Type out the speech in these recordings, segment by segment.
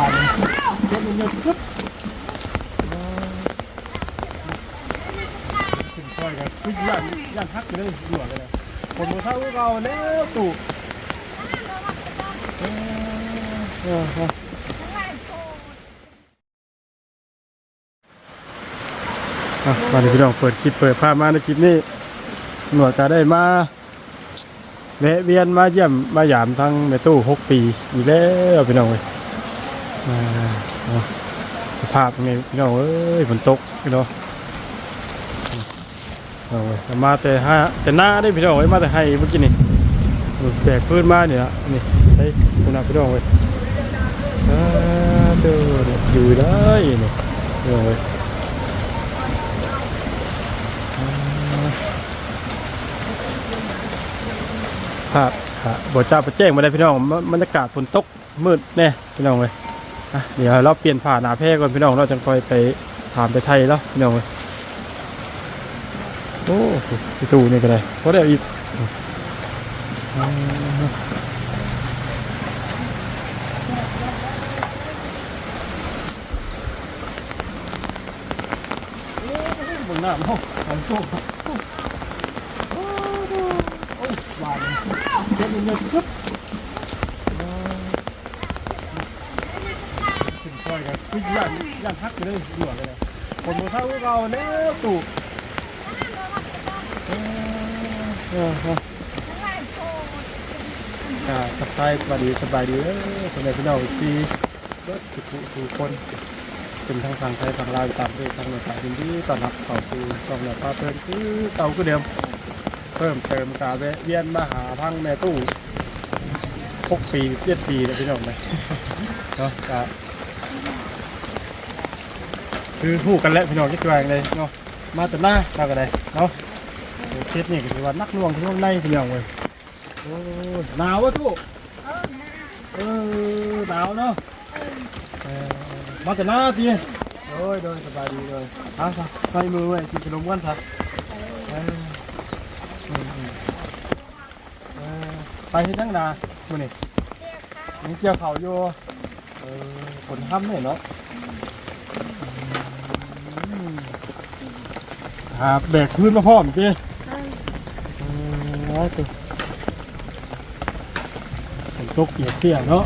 าเลยเจ็บมันเยอะปึ๊บถึงค่อยกันคือยันยันทักไปเลยด่วนเลยนะคนมือเท่าเราแล้วตู่เออเอออะมาเลยพี่น้องเปิดคลิปเปิดภาพมาในคลิปนี้หนวดก็ได้มาแวะเวียนมาเยี่ยมมาหยามทั้งแม่ตู้หกปีอีกแล้วพี่น้องเอ้ย สภาพนี่พี่น้องเอ้ยฝนตกพี่น้องเอาเว้ยมาแต่ห้าแต่หน้าได้พี่น้องเอ้ยมาแต่ให้เมื่อกี้นี่แบกพื้นมาเนี่ยนี่เฮ้ยคุณอาพี่น้องเว้ยเด้อเนี่ยอยู่ได้เนี่ยพี่น้องเว้ยครับครับบเจ้าไปแจ้งมาได้พี่น้องบรรยากาศฝนตกมืดแน่พี่น้องเลย เดี๋ยวเราเปลี่ยนผ่าหนาแพร่ก่อนพี่น้องเราจะคอยไปถามไปไทยแล้วพี่น้องเลยโอ้พี่ตูนี่ก็ได้เพราะได้อีกบนหน้าเนาะฝนตกบาทเลยเจ็บมันเยอะปึ๊บ ค่อยกันคือยันยันทักไปเลยด่วนเลยนะคนมือเท่าเราแล้วตู่เออเออเอออ่าทักทายสวัสดีสบายดีเออคนในพี่น้องอีกทีรถสุขุสุคนเป็นทางฝั่งไทยฝั่งลาวตามด้วยทางหน่วยสายดินที่ต้อนรับเข้าสู่ช่องแหลมปลาเพลินคือเก่าคือเดิมเพิ่มเติมกาแวะเวียนมาหาพังแม่ตู้หกปีเจ็ดปีแล้วพี่น้องไหมเนาะกะ คือคู่กันแล้วพี่น้องที่แกวงเลยเนาะมาแต่หน้าเราก็ได้เนาะเคสนี่ก็ถือว่านักลวงที่ล่วงในพี่น้องเลยโอ้ยหนาววะทุกเออหนาวเนาะมาแต่หน้าทีโอ้ยโดยสบายดีเลยเอาซะใส่มือไว้กินขนมกันซะไปที่นั่งนามื่อนี่ยังเกี่ยวเขาอยู่ผลห้ำเนี่ยเนาะ หาแบกพื้นมาพร้อมจีเออเอาตัวฝนตกเปียกเปียกเนาะ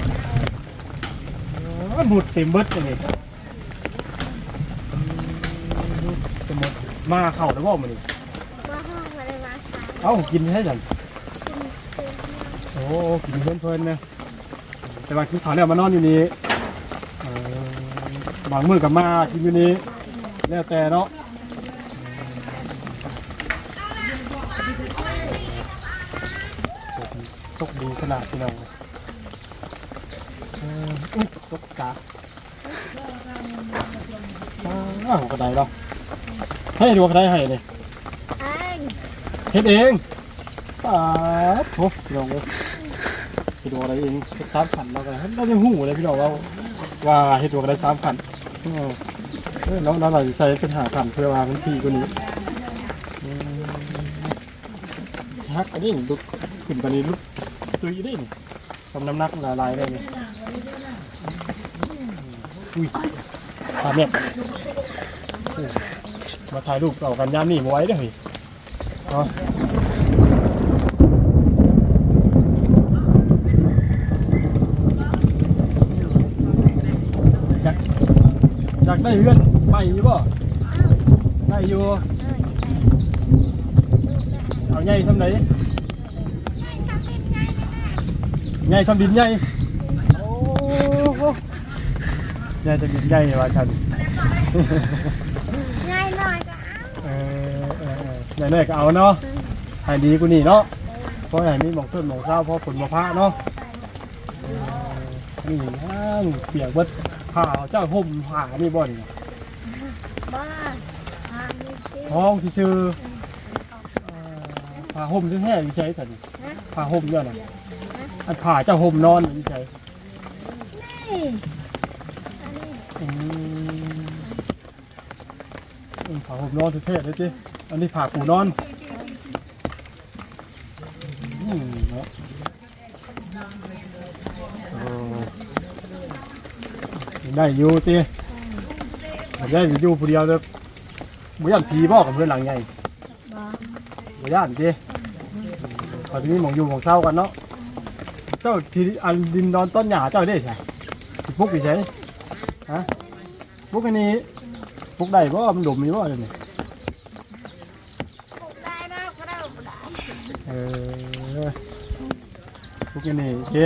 เออหมุดเต็มเบิดเลยจะหมดมาเข่าแล้วบ่มื่อนี่ว่าห้องอะไรมาค่ะเอ้ากินให้จังโอ้กินเพลินเพลินๆนะแต่ว่ากินข้าวแล้วมานอนอยู่นี่เอ่อบางมื้อกับมากินอยู่นี่แล้วแต่เนาะ ตกดีขนาดที่เราเอออุ๊ยตกกาอ้าวกระไดเราให้ดูกระไดให้เลยเฮ็ดเองป้าดโถพี่น้องเอ้ยเฮ็ดตัวอะไรเองเฮ็ดสามขันเราก็เรายังหูเลยพี่น้องเราว่าเฮ็ดตัวอะไรสามขันเออเออน้องน้องเราจะใส่เป็นหาขันเพื่อว่ามันทีกว่านี้ฮักอันนี้นี่ลุกขึ้นไปนี่ลุก ตุยได้นี่ทำน้ำหนักละลายได้นี่อุ้ยตาเม็ดโอ้มาถ่ายรูปเอากันยามนี่มาไว้ด้อเฮ้ยเนาะอยากอยากได้เฮือนใหม่อยู่บ่ได้อยู่เอาใหญ่ซำไหน ใหญ่ซำดินใหญ่โอ้โหใหญ่ซำดินใหญ่ว่าฉันง่ายหน่อยก็เอาเออเออเออไหนๆก็เอาเนาะให้ดีกูนี่เนาะเพราะไหนมีหมองส้นหมองเศร้าเพราะฝนมาพระเนาะเออนี่ห้างเปียกเบิดผ้าเจ้าห่มผ้านี่บ่อนบ้าทางนี้สิห้องที่ซื้อเอ่อผ้าห่มที่แห้งที่ใช้สันผ้าห่มเนี่ยนะ อันผ้าเจ้าห่มนอนที่ใช้นี่อันนี้อืมอืมผ้าห่มนอนที่เทศเลยจิอันนี้ผ้าปูนอนอืมเนาะโอ้ได้อยู่ติได้อยู่ผู้เดียวเด้อบ่ย่านผีบ่กับเพื่อนหลังใหญ่บ่บ่ย่านติตอนนี้หมองอยู่หมองเศร้ากันเนาะ เจ้าที่อันดินดอนต้นหญ้าเจ้าได้ใช่สิปลุกอีไสฮะปลุกอันนี้ปลุกได้บ่มันดมอยู่บ่เดี๋ยวนี้ปลูกได้นะก็ได้บ่ได้เออปลุกอันนี้โอเค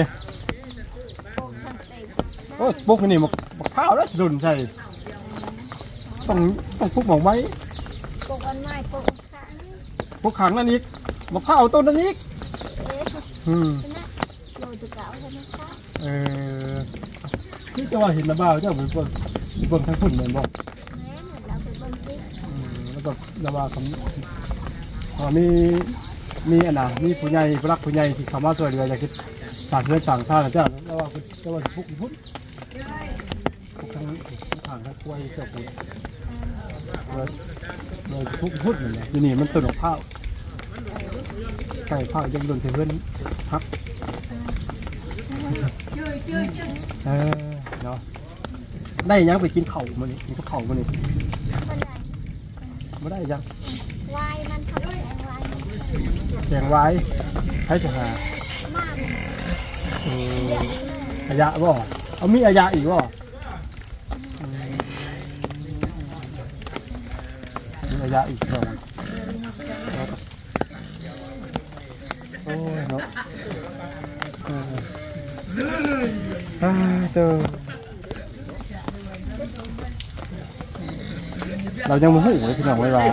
ปลูกทั้งเต็มโอ้ยปลุกอันนี้มักมักข้าวแล้วสิดุนใช่ต้องต้องปลุกหมองไม้ปลูกอันใหม่ปลูกขันปลุกขังนั่นอีกมักข้าวต้นนั่นอีกเอ๊ะอืมใช่ไหมโลจุกเก่าใช่ไหมคะ เออที่ จะว่าเห็นระบ้าเจ้าเป็นคนเป็นคนทั้งคุณเหมือนบอกแม่เหมือนเราไปเบิ่งที่อืมแล้วก็ระบ้าคำพอมีมีอันน่ะมีผู้ใหญ่ผู้รักผู้ใหญ่ที่เขามาช่วยเหลืออยากคิดสั่งเงินสั่งท่าเจ้าแล้วว่าเจ้าว่าพุกพุกพุกทั้งทางทั้งกล้วยเจ้าพุกเลยเลยพุกพุกเหมือนเนี่ยนี่มันต้นของข้าวไก่ข้าวยังโดนเพื่อนฮักเออเนาะ ได้ยังไปกินเข่าวมันนี่กินกับเข่าวมันนี่บันไดไม่ได้ยังวายมันทำแรงวายมันแกงไว้ให้จะหามากอืมเดี๋ยวนี้เลยอายะบ่เอามีอายะอีกบ่อืมมีอายะอีกบ่โอ้ยเนาะเอออ่าเตอ เรายังโมโหเลยพี่น้องไว้ว่า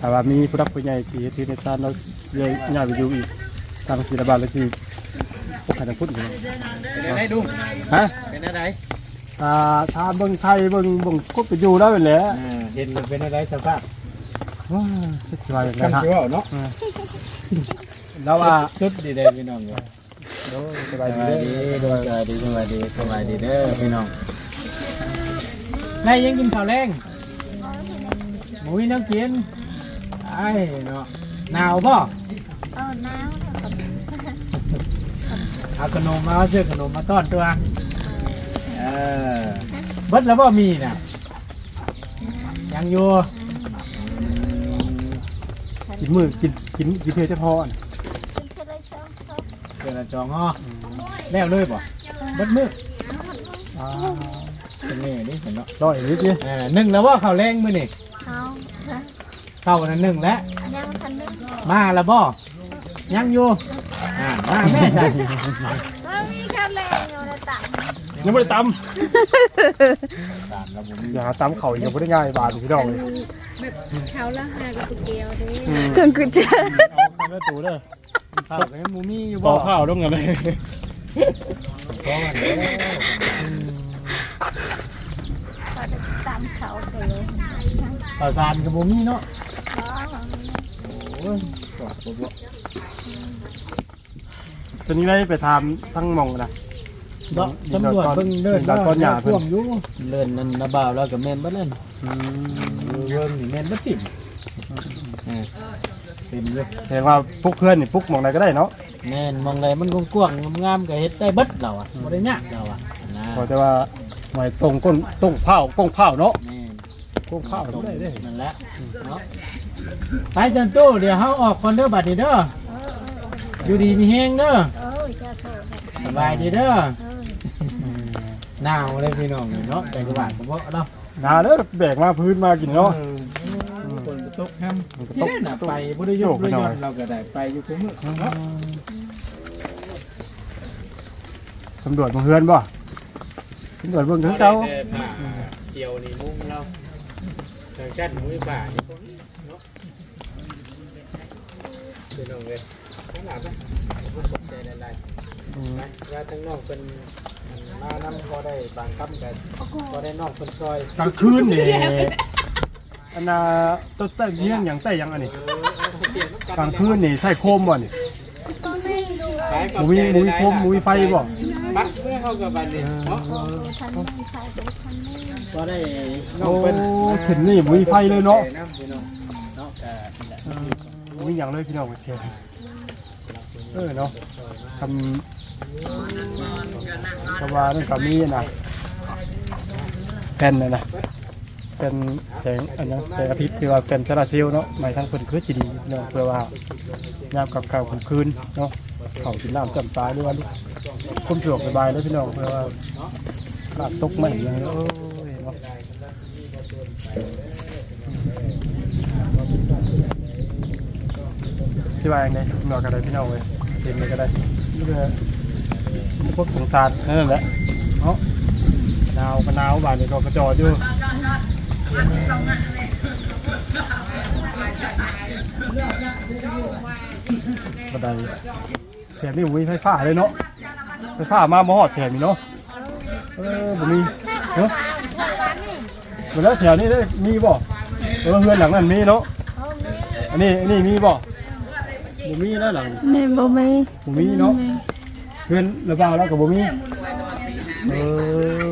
แต่ว่ามีผู้รักผู้ใหญ่ที่ที่ในชาติเราเยอะใหญ่ไปอยู่อีกตามสีระบาดแล้วจีพวกใครจะพูดอีกเป็นอะไรดุฮะเป็นอะไรตาชาเบิ่งไทยเบิ่งเบิ่งกบไปอยู่แล้วเป็นแหละอ่าเห็นมันเป็นอะไรสภาพว้าวสบายอย่างคันั้นนฮะชิวเนาะแล้วว่าชุดดีเด้อพี่น้องเด้อโอ้ยสสบายบายดีดีเด้อสบายดีสบายดีสบายดีเด้อพี่น้องนายยังกินข้าวแรง หมูยน้ำกินไอ้เนาะหนาวป่ะเออหนาวแล้วก็เอาขนมมาเอาเสื้อขนมมาต้อนตัวเออเบิดแล้วบ่มีน่ะยังอยู่กินมือกินกินกินเทจะพอน่ะกินแค่ได้ช่องช่องเกิดละจองฮอแล้วเลยป่ะเบิดมืออ่าเป็นนี่นี่เห็นเนาะร้อยนิดนี่เออนึ่งแล้วว่าข้าวแรงมื้อนี่เอาฮะ เข้านั้นนึ่งแล้วอันนี้มันทันนึงมาแล้วบ่ยังอยู่อ่ามาแม่จ้ะมันมีข้าวแรงอยู่ในตังยังไม่ได้ตตามแล้วผมำอย่าหาตำเขาอีกยังไม่ได้ง่ายบาทพี่น้องเลยเขาละหากับเกียวดิอืมกันกูจะเอาข้าวแม่ตูเด้อข้าวกับหมูมี่อยู่ต่บ่อข้าวต้องกันเลยพอกันเด้อก็จะตามเขาไปเลยข้าวสารกับหมูมี่เนาะ อ๋อ โอ้ยกอดบ่บ่ ตอนนี้ได้ไปทำทั้งหมองนะเนาะสำรวจเบิ่งเดินดอกก้อนหญ้าเพิ่นท่วมอยู่เดินนั่นระบาวแล้วก็แม่นบ่นั่นอืมเบิ่งนี่แม่นบ่ติ่มอ่าเต็มเลยแสดงว่าพวกเพื่อนนี่พวกหมองไหนก็ได้เนาะแม่นมองใดมันกว้างๆงามๆก็เฮ็ดได้เบิดเราอะบ่ได้ยากเราอะนะพอแต่ว่าหมายตรงก้นตรงเผาก้งเผาเนาะแม่น ก้งเผาได้ได้นั่นแหละเนาะ ไปจันตู้เดี๋ยวเฮาออกก่อนเด้อบัดนี้เด้อเอออยู่ดีมีแฮงเด้อเออจะโทษสบายดีเด้อเออหนาวเลยพี่น้องนี่เนาะแต่ก็บ้านก็บ่เนาะนาเด้อแบกมาพื้นมากินเนาะคนก็ตกแฮมมันก็ที่ตกได้น่ะไปบ่ได้ยกบ่ได้ยนต์เราก็ได้ไปอยู่คุมื้อเนาะสำรวจมาเฮือนบ่สำรวจเบิ่งถึงเจ้าแต่ผ้าเกี่ยวนี่มุ้งเราทางชั้นมุ้ยป่านี่คนเนาะ พี่น้องเอ้ยขนาดนั้นบ่ตกใจหลายๆอืมนะว่าทั้งน้องเป็นมานำพอได้บางคำกันพอได้น้องเป็นซอยกลางคืนนี่อันน่ะต้นแต่เงี้ยงอย่างแต่หยังอันนี้กลางคืนนี่ใส่โคมบ่นี่ก็ไม่รู้หมูมีหมูมีโคมหมูมีไฟบ่บักเมื่อเข้ากับบันนี้เนาะโอ้ทันไม่ใช่เป็นทันไม่พอได้น้อโอ้งเป็นถึงนี่หมูมีไฟเลยเนาะ น้ำพี่น้องเนาะแต่ เออห มูมีหยังเลยพี่น้องเทียเออเนาะทำทำว่านั่นก็มีนะผ่นนะนะเป็นแสงอันนั้นแสงอาทิตย์ที่ว่าเป็นโซลาร์เซลล์เนาะหมายทั้งคนคือจีดีเนาะเพื่อว่ายามกับข้าวคืนเนาะเขากินน้ำจำปาหรือว่าคุ้มสะดวกสบายเลยพี่น้องเพื่อว่าขาดตกไม่ยังโอ้ยเนาะ ที่ว่าอย่างไรหน้อก็ได้พี่น้องเลยเห็นเลยก็ได้นี่ก็พวกสงสารนั่นแหละเนาะหนาวก็หนาวบานนี้ก็กระจอดอยู่บันไดแถมนี่มีไฟฟ้าเลยเนาะไฟฟ้ามามาหอดแถมนี่เนาะเออบ่มีเนาะบ่แล้วแถวนี้ได้มีบ่เออเฮือนหลังนั้นมีเนาะอันนี้อันนี้มีบ่ บ่มีแล้วหลังนี่บ่มีบ่มีเนาะเฮือนระบาวแล้วก็บ่มีเอ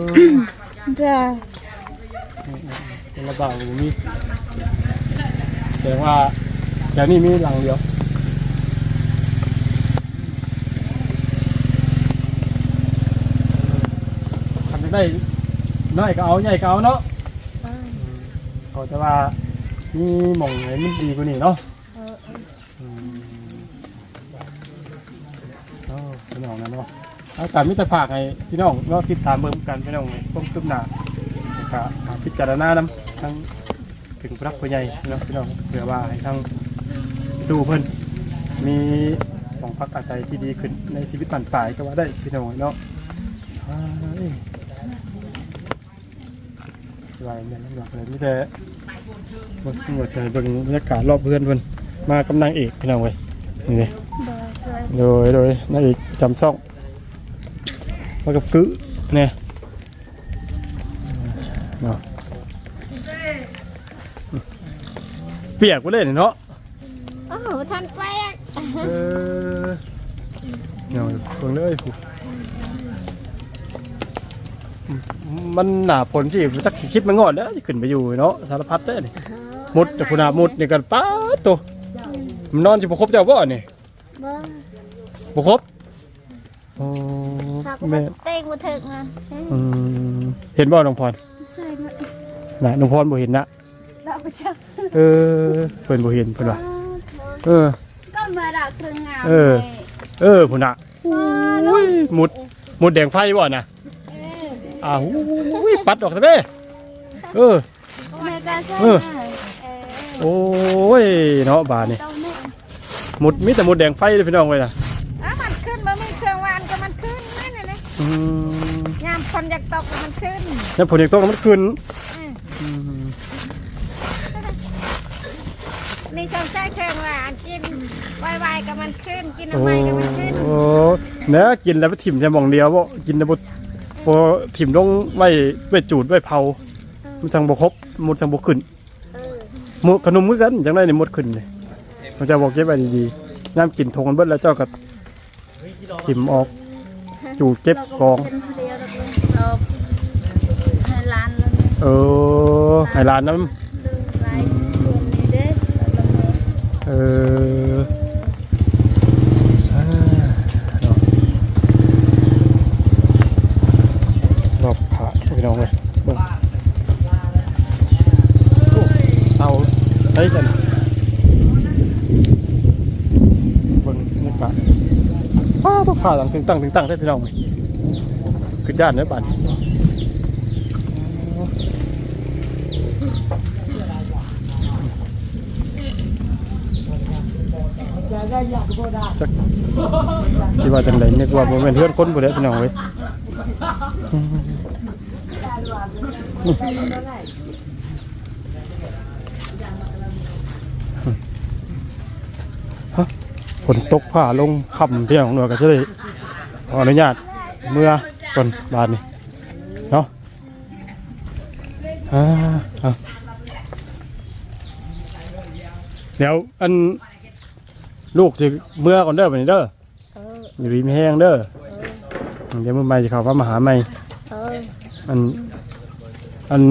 อจ้าเฮือนระบาวก็บ่มีแสดงว่าแถวนี้มีหลังเดียวทำได้น้อยก็เอาใหญ่ก็เอาเนาะเขาจะว่ามีหม่องไหนมันดีกว่านี้เนาะ พี่น้องนะเนาะอากาศมิตรภาคให้พี่น้องเนาะติดตามเบิ่งกันพี่น้องต้มคืบหน้าแล้วก็มาพิจารณานำทั้งถึงพระผู้ใหญ่เนาะพี่น้องเพื่อว่าให้ทั้งดูเพิ่นมีของพักอาศัยที่ดีขึ้นในชีวิตมันปลายก็ว่าได้พี่น้องเนาะอ้ายเนี่ยน้ำหนักเลยไมแต่บิ่งหัวใจเบิ่งบรรยากาศรอบเพื่อนเพิ่นมากำลังเอกพี่น้องเว้ยนี่ โดยโดยนางเอกจำช่องมากับกึเนี่ยเนาะเปียกไปเลยเนาะโอ้โหท่านแป๊กเออเนาะเบิ่งเลยผู้มันหนาผลที่จักสิคิดมันงอดแล้วขึ้นไปอยู่เนาะสารพัดเด้อนี่มุดแต่คุณอามุดนี่กันป้าดตัวมันนอนสิบ่ครบเจ้าบ่นี่บ่ บ่ครบโอ้ถ้าก็แม่เต้งบ่ถึกนะอืมเห็นบ่น้องพรใช่มั้ยน่ะน้องพรบ่เห็นนะเราไปจับเออเพิ่นบ่เห็นเพิ่นว่าเออ ก็มาดักเครื่องงามเออ เออพุ่นน่ะอุ้ยหมุดหมุดแดงไฟบ่น่ะเอออ้าวอุ้ยปัดออกซะเด้เออ แม่ก็ใช่เออเออโอ้ยเนาะบาดนี่ต้องแม่หมุดมีแต่หมุดแดงไฟเลยพี่น้องเว้ยน่ะอะมันขึ้นบ่มีเครื่องวานก็มันขึ้นนั่นน่ะนะ อืม ยาม คนอยากตกก็มันขึ้นแล้วผลยังต้องมันขึ้นอืมอืมนี่ชอบใช้เครื่องวานกินไวๆก็มันขึ้น กินโอ้น้ำไม้ก็มันขึ้นโอ้เนะกินแล้วไปถิ่มแค่หม่องเดียวบ่กินแล้วบ่บ่ถิ่มลงไว้ไว้จูดไว้เผา มันจังบ่ครบหมดจังบ่ขึ้นเออหมูขนมคือกันจังได้นี่หมดขึ้นเลยมันจะบอกเก็บไว้ดีๆน้ำกินทงกันเบิดแล้วเจ้าก็ถิ่มออก จูดเก็บกอง เออให้ร้านน้ดูไรเดือนนี้เด้ำเอออ่าเนาะรอบขาพี่น้องเลยเบิ่งโอ้เสาไอ้จันเบิ่งนี่ปะอ้าวต้องผ่าหลังถึงตั้งถึงตั้งได้พี่น้องไหมขึ้นย่านเนื้อบัต รคิว่าจังไรนึกว่าบ่แม่นเพื่อนคนบ่ได้พี่น้องเว้ยฝนตกผ้าลงค่ำพี่น้องหน่อยก็จะได้ขออนุญาตเมื่อก่อนบานนี้เนาะอ่าเดี๋ยวอัน ลูกสิเมื่อก่อนเด้อบัดนี้เด้อเอออย่ารีบแห้งเด้อเดี๋ยวมื้อใหม่จะเข้ามาหาใหม่เอออัน อัน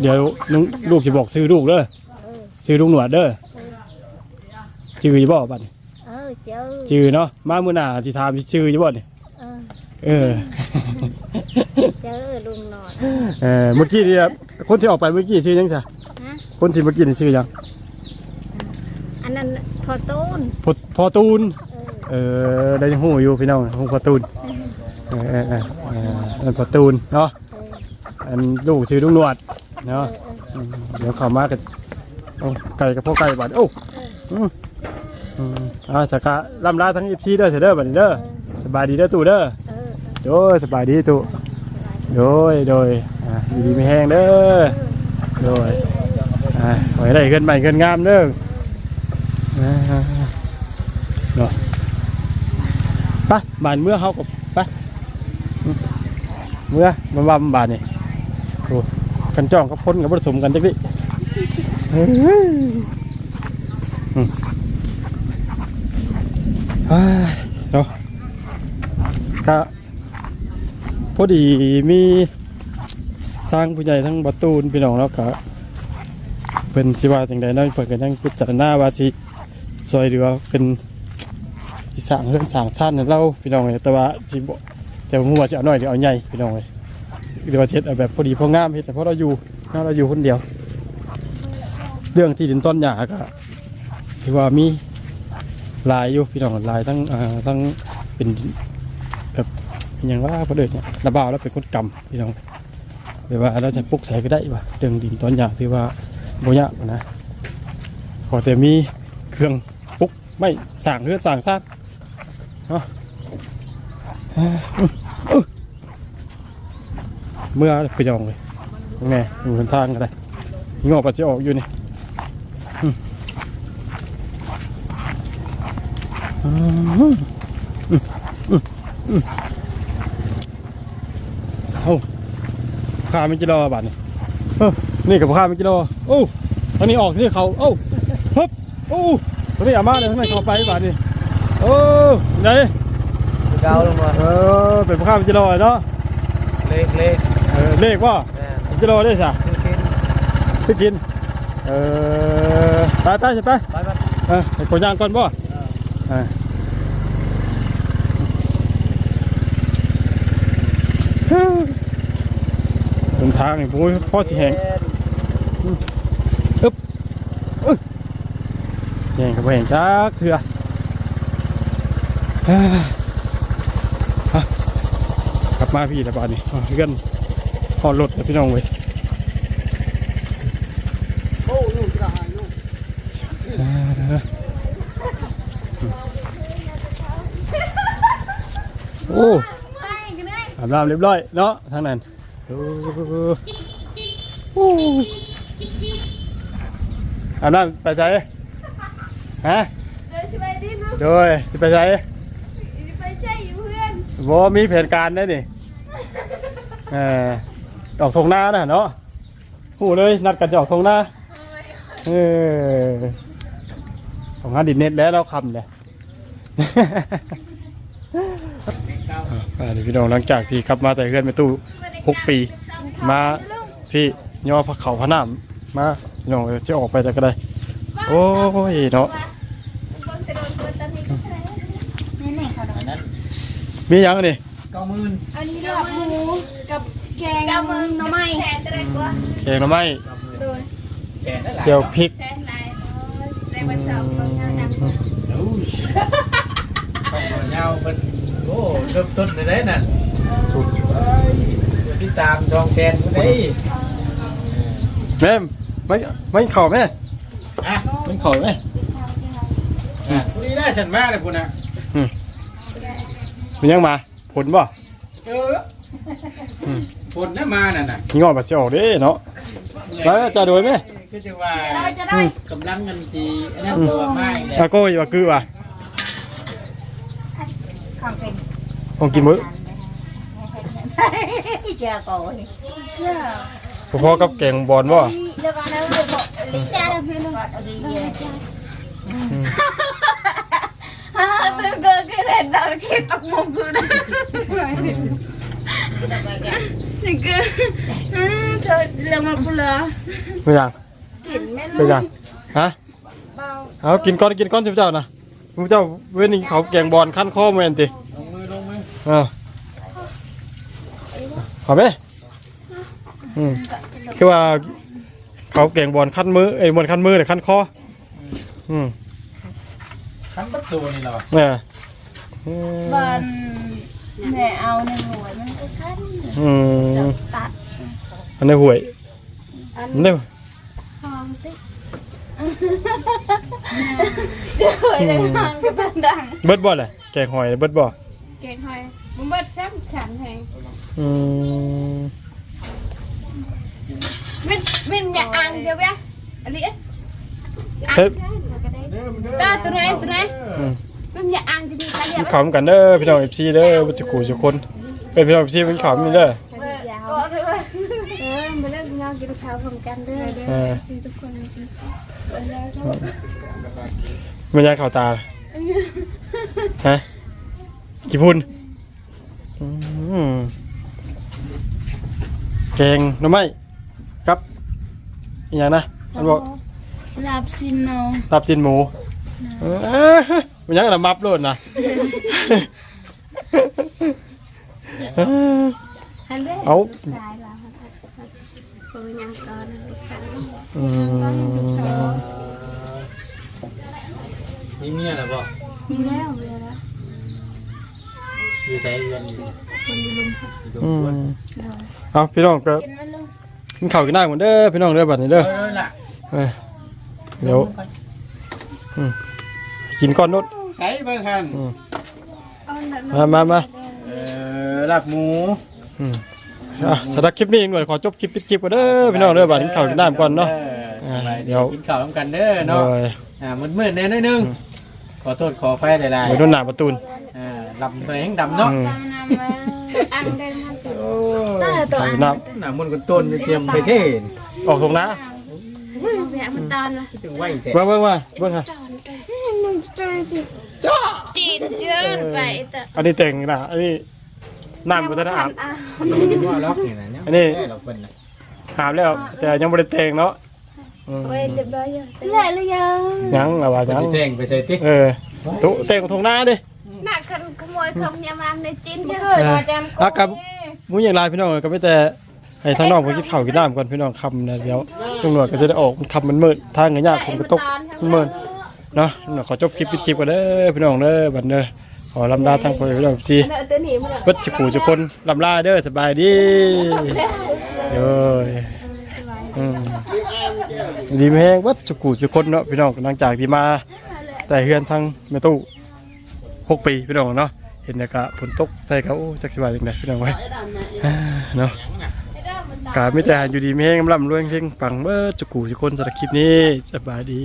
เดี๋ยวน้องลูกจะบอกซื้อลูกเด้อเออซื้อลุงหนวดเด้อชื่อจะบอกบัดนี้เออเจ้าชื่อเนาะมามื้อหน้าสิถามชื่อจะบอกนี่เออเออ เจ้าลุงหนอนเออเมื่อกี้นี่คนที่ออกไปเมื่อกี้ชื่อยังไงฮะคนที่เมื่อกี้นี่ชื่อยังอันนั้น พอตูนพอพอตูน เออได้ยังหูอยู่พี่น้องหูพอตูน เออเออเออเอออันพอตูนเนาะ อันลูกซื้อลุงหนวดเนาะอืมเดี๋ยวเข้ามากันเอาไก่กับพ่อไก่บาดโอ้อืมอืมอ่าสักะลำลาทั้งอีพีเด้อเสยเด้อบัดนี้เด้อ สบายดีเด้อตู่เด้อ เออโดยสบายดีตู่โดยโดยอ่าอยู่ดีไม่แห้งเด้อ โดยอ่าขอให้ได้เงินใหม่เงินงามเด้อ เนาะไปบานเมื่อเขากับไปอืมเมื่อมันว่าบานนี่โอ้กันจ้องกับพ้นกับผสมกันจักดิเฮ้ยอืมเฮ้ยเนาะก็พอดีมีทางผู้ใหญ่ทั้งประตูนพี่น้องแล้วก็เป็นสิว่าจังใดนั่นเปิดกันยังพิจารณาว่าสิ ซอยเหลือเป็นที่สร้างเรื่องสร้างชาตินั่นเราพี่น้องเอ้ยแต่ว่าสิบแต่ผมว่าจะเอาหน้อยหรือเอาใหญ่พี่น้องเลยหรือว่าเฮ็ดแบบพอดีพองามเฮ็ดแต่เพราะเราอยู่เราเราอยู่คนเดียว เรื่องที่ดินต้นหญ้าก็ถือว่ามีลายอยู่พี่น้องลายทั้งทั้งเป็นแบบเป็นอย่างว่าพอเดินเนี่ยระบาวแล้วเป็นคนกำพี่น้องแบบว่าเราจะปลูกใส่ก็ได้ว่ะเรื่องดินต้นหญ้าถือว่าโบ่ยากนะขอแต่มีเครื่อง ไม่สร้างเรือสร้างชาติเมื่อไปยองเลยไงอยู่บนทางก็ได้งอกปัจจะออกอยู่นี่อืมอืมอืมอืมอืมเอาข้าไม่กิโลบาทนี่นี่กับข้าไม่กิโลโอ้ตอนนี้ออกที่เขาโอ้ฮึบโอ้ ตอนนี้อามาเลยทำไมเขาไปบาทนี่โอ้ไหนเกาลงมาเออเป็นข้าวจิโร่เนาะเล็กเล็กเออเลขว่าแม่จิโร่ได้สะคือกินไปกินเออไปไปสิไปไปไปเออไปกดยางก่อนบ่เออเดินทางนี่ผมว่าพ่อสิแหง แหงกับบ่แหงจักเถื่ออกลับมาพี่แล้วบ้านนี่เพื่อนพอรถแล้วพี่น้องเว้ยโอ้ลูกกระหายลูกโอ้ไม่กันเลยอาบน้ำเรียบร้อยเนาะทางนั้นโอ้โอ้อาบน้ำไปใส่ ฮะเดินไปดิลูกโดยสิไปใส่ไปใช่อยู่เพื่อนบ่มีแผนการได้นี่เออออกทงหน้านะเนาะหูเลยนัดกันจะออกทงหน้าเออของงานดินเน็ตแล้วเราคำเลยอ่านี่พี่น้องหลังจากที่ขับมาแต่เพื่อนไปตู้หกปี มาพี่ย่อพระเขาพระน้ำมาพี่น้องเอ้ยจะออกไปแต่ก็ได้ โอ้ยเนาะนี่แม่เขาอันนั้นมีหยังอันนี่เก้าหมื่นอันนี้กับหมูกับแกงหน่อไม้แทนจะได้กว่าเองหรือไม่โดนแสนได้หลายเดี๋ยวพริกแทนไรในวันเสาร์เรางานดังโอ้ยต้องมายาวเป็นโอ้เริ่มต้นเลยได้น่ะเดี๋ยวที่ตามจองแชนคนนี้แม่ไม่ไม่เข่าแม่อะ ไม่เข่าแม่อะคนนี้ได้ฉันมากเลยคุณอะมันยังมา ผลบ่เออผลน่ะมาน่ะน่ะงอดบัดจะออกเด้เนาะแล้วจะโดยไหมคือจะว่าเราจะได้กำลังเงินจีอันนั้นตัวไม่เลยอาโก้อย่าว่าคือว่ะของเป็นของกินมื้อเจ้าก่อนเจ้าพอๆกับแกงบอลบ่ แล้วก็แล้วบอกลิจ้าแล้วเพื่อนก่อนอะไรเงี้ยฮ่าตื่นเกินก็เห็นเราที่ตกมุมกูนะนี่คือเธอเรื่องมาพูดเหรอไม่ยังกินแม่ไม่ยังฮะเบาเอากินก้อนกินก้อนเจ้านะเจ้าเว้นนี่เขาแกงบอลขั้นข้อแม่นติลงมือลงมือเอ่าขอไหมอืมคือว่า เขาแกงบอลขั้นมือเอ้ยบอลขั้นมือหรือขั้นคออืมขั้นประตูนี่เหรอเนี่ยอืมบานแม่เอาในหัวมันก็ขั้นอืมตัดอันนี้ห่วยอันอันนี้ทองติเดี๋ยวเคยได้ทางก็ตันดังเบิดบ่แหละแกงหอยเบิดบ่เก่งหอยมึงเบิดซ้ำขันแหงอืม มันมันอย่าอ่างเดี๋ยวเว้ยอะไรอะเฮ้ย ตาตัวไหนตัวไหนอืมมันอย่าอ่างจะดีค่ะเดี๋กิยนวข้าวกันเด้อพี่น้องเอฟซีเด้อบุตรกูทุกคนเป็นพี่น้องเอฟซีเป็นข้าวมีเด้อยาวก็เลยว่าเออมาเลิกงานกินข้าวพร้อมกันเด้อเด้เอออทุกคนกินข้าวมันยายข่าวตาฮะกี่พุ่นอืมแกงหน่อไม้ครับ อหย่างนะมันบอกลาบซินโนตับจินหมูเออมันยังกระมับโลดนะเออฮัลโหลเอาสายแล้วครับคุยยังก่อนนะครับอืมมีเมียเหรอบ่มีแล้วมีแล้วอยู่ใช้เงินอยู่คนดีลุงครับอยู่อืคนมเอาพี่น้องก็กินมันลง กินข้าวกินน้ำกันเด้อพี่น้องเด้อบัดนี้เด้เด้ออเด้อล่ะเออเดี๋ยวกินก้อนนดใช้เบิ่งคันเอาหนักมามามาเออลาบหมูอืมอะสำหรับคลิปนี้หน่วยขอจบคลิปปิดคลิปก่อนเด้อพี่น้องเด้อบัดกินข้าวกินน้ำก่อนเนาะอ่าเดี๋เดี๋ยยว วกินข้าวร่วมกันเด้อโดเนาะยอ่ามืดๆแน่นิดนึง ขอโทษขอไฟหลายไปโดนหน้าประตูนๆอ่าลำตัวเองดำเนาะ อืมตา ติโอ้ตาตัวข้าวอ่ากิงนน้หน้ามันต์กันต้นเตรียมไปเช่นำออกตรงนะแม่มันตอนละจึงไหวแท้เบิ่งเบิ่งว่าเบิ่งค่ะมึงจะจีจีนเจินไปแต่อันนี้แต่งนะอันนี้น้ำก็จะได้อาบว่าล็อกนี่นะเนี่ยอันนี้ได้หรอกเพิ่นน่ะอาบแล้วแต่ยังไม่ได้แต่งเนาะอืมเว้ยเรียบร้อยอยู่เละเลยยังยังละว่าเพิ่นยังสิแต่งไปใส่ติเออตุแต่งตรงหน้าดิหนักคนขโมยคำยามรามในจีนเยเกิอะดอาจารย์อะครับ มุ้งอย่างไรพี่น้องก็ไม่แต่ให้ทางน้องไปกินข้าวกินน้ำก่อนพี่น้องคำนะเดี๋ยวลุงหนวดก็จะได้ออกมันคำมันมืดทางเงี้ยากผมก็ตกมันมืดเนาะลุงหนวดขอจบคลิปปิดคลิปกันเด้อพี่น้องเด้อบัดเด้อขอลำลาทางคนพี่น้องจีเนอะตัวหนีมันวัดจุกูจุกคนลำลาเด้อสบายดีเด้ออืมดีไม่แห้งวัดจุกูจุกคนเนาะพี่น้องหลังจากที่มา แต่เฮือนทางเมตู้หกปีพี่น้องเนาะ เห็นแต่กะฝนตกใส่เขาโอ้จักสิบาจังไดพี่น้องไว้เนาะกาไม่แต่อยู่ดีไม่แห้งลำรวยเพ่งปังเบิดจุกูจุกคนสำหรับคลิปนี้สบายดี